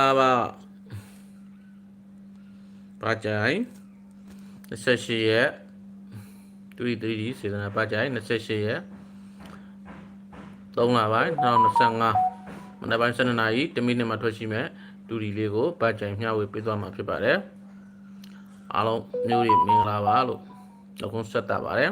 အာပါပါကြိုင်28ရက်3 3စေတနာပါကြိုင်28ရက်3လပိုင်း2025မနက်ပိုင်း7:00နာရီ10မိနစ်မှာထွက်ရှိမဲ့ဒူဒီလေးကိုပါကြိုင်မျှဝေပေးသွားမှာဖြစ်ပါတယ်အားလုံးမျိုးတွေမင်္ဂလာပါလို့လောက်ကုန်းဆက်တာပါတယ်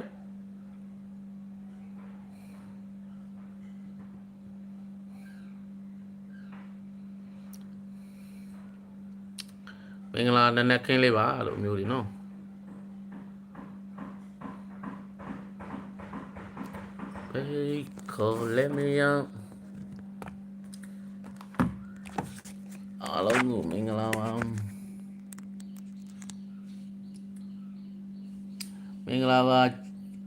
င်္ဂလာနည်းနည်းခင်းလေးပါလို့မျိုးတွေနော်ဘေးခေါ်လက်မယအားလုံးကိုမင်္ဂလာပါမင်္ဂလာပါ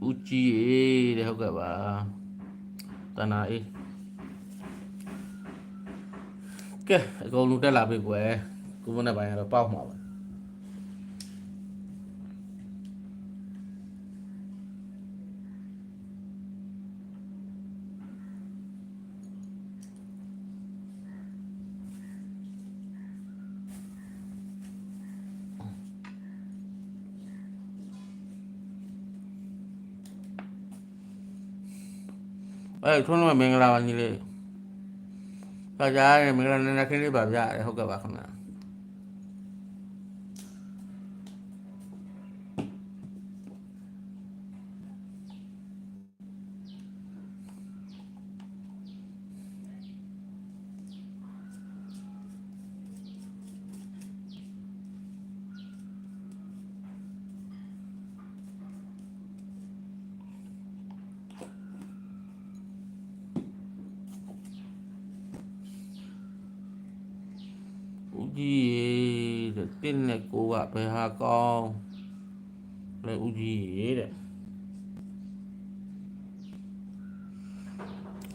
ဦးကြီးရေတဲ့ဟုတ်ကဲ့ပါတနာအေးကဲအကုန်လုံးတက်လာပြီကွယ် ကိုမနဲ့ပိုင်းကတော့ပေါက်မှာပါအဲထွန်းတော့မင်္ဂလာပါညီလေးပါကြရမင်္ဂလာနည်းနည်းခင်းလေးပါဗျာဟုတ်ကဲ့ပါခင်ဗျာ ကြီးရေတဲ့တင်းနဲ့ကိုကဘယ်ဟာကောင်းလဲဦးကြီးရေတဲ့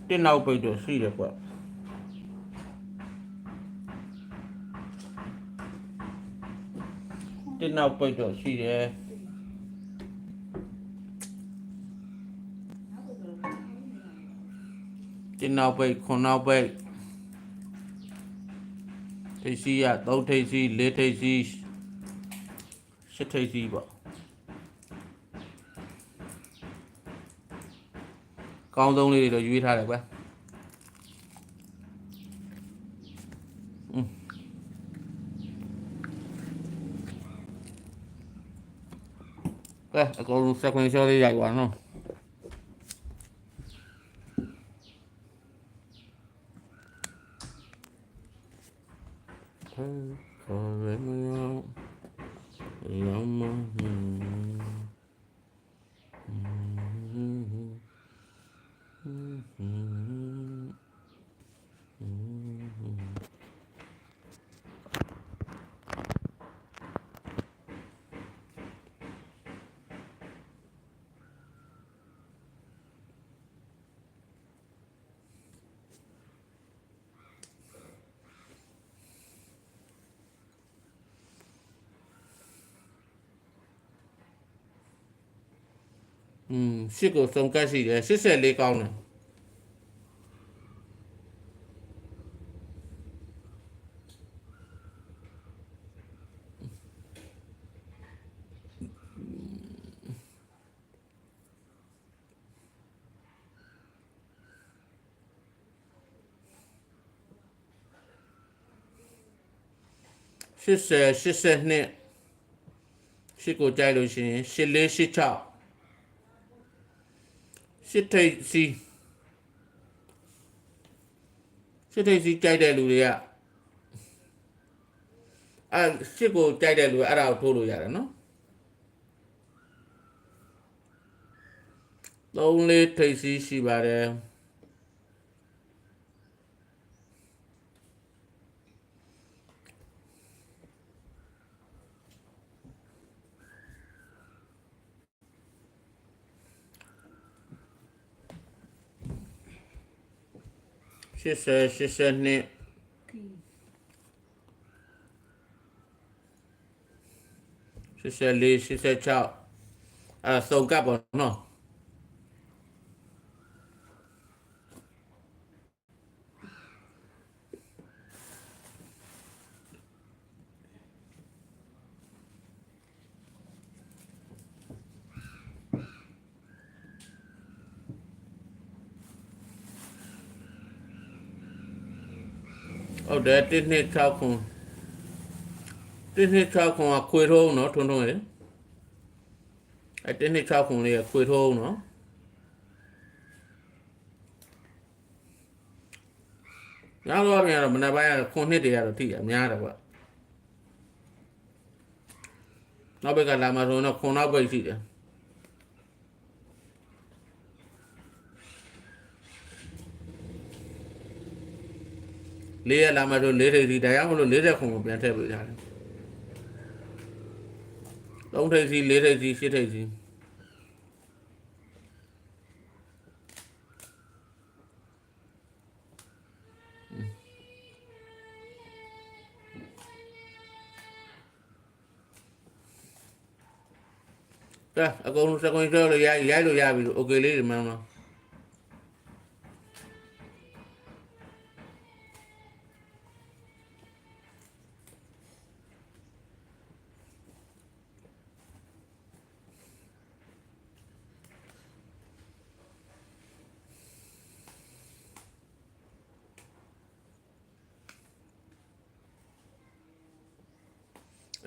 တင်းနောက်ပိတ်တော့ရှိတယ်ကွတင်းနောက်ပိတ်တော့ရှိတယ်တင်းနောက်ပိတ်ခွန်နောက်ပိတ် ထိပ်စီးရ3ထိပ်စီး4ထိပ်စီး7ထိပ်စီးပေါ့ကောင်းဆုံးလေးတွေတော့ရွေးထားတယ်ကွာอืมကဲအကောင်စက်ခွင့်ရှောလေးရိုက်ပါနော် ခေါ်ရမယောရမ อืมရှစ်ကိုစုံကတ်ရှိတယ်84ကောင်းတယ်80 82ရှစ်ကိုကြိုက်လို့ရှိရင်84 86 ရှစ်ထိပ်စီရှစ်ထိပ်စီကြိုက်တဲ့လူတွေကအဲရှစ်ကိုကြိုက်တဲ့လူကအဲ့ဒါကိုထိုးလို့ရတယ်နော်သုံးလေးထိပ်စီရှိပါတယ် 80 82 84 86အဲစုံကပ်ပေါ့နော် ဟုတ်တယ်1နှစ်6ခွန်1နှစ်6ခွန်ကခွေထုံးနော်ထွန်းထွန်းရေအဲ1နှစ်6ခွန်လေးကခွေထုံးနော်ညတော့ပြန်တော့မနေ့ပိုင်းကခွန်နှစ်တွေကတော့ထိရများတယ်ကွနောက်ဘက်ကလာမှာဆိုတော့ခွန်နောက်ဘက်ရှိတယ် လေးရလာမှာဆိုလေးထိပ်စီဒါရောက်မလို့40ခွန်ကိုပြန်ထည့်ပေးထားတယ်သုံးထိပ်စီလေးထိပ်စီရှစ်ထိပ်စီကဲအကုန်လုံးစကွန်ဆွဲလို့ရိုက်ရိုက်လို့ရပြီလို့โอเคလေးဒီမှန်းတော့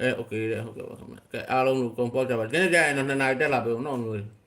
အဲ okay တဲ့ဟုတ်ကဲ့ပါခင်ဗျာကဲအားလုံးကို compose ကြပါဒီနေ့ကျရင်တော့2နာရီတက်လာပြီနော်အမျိုး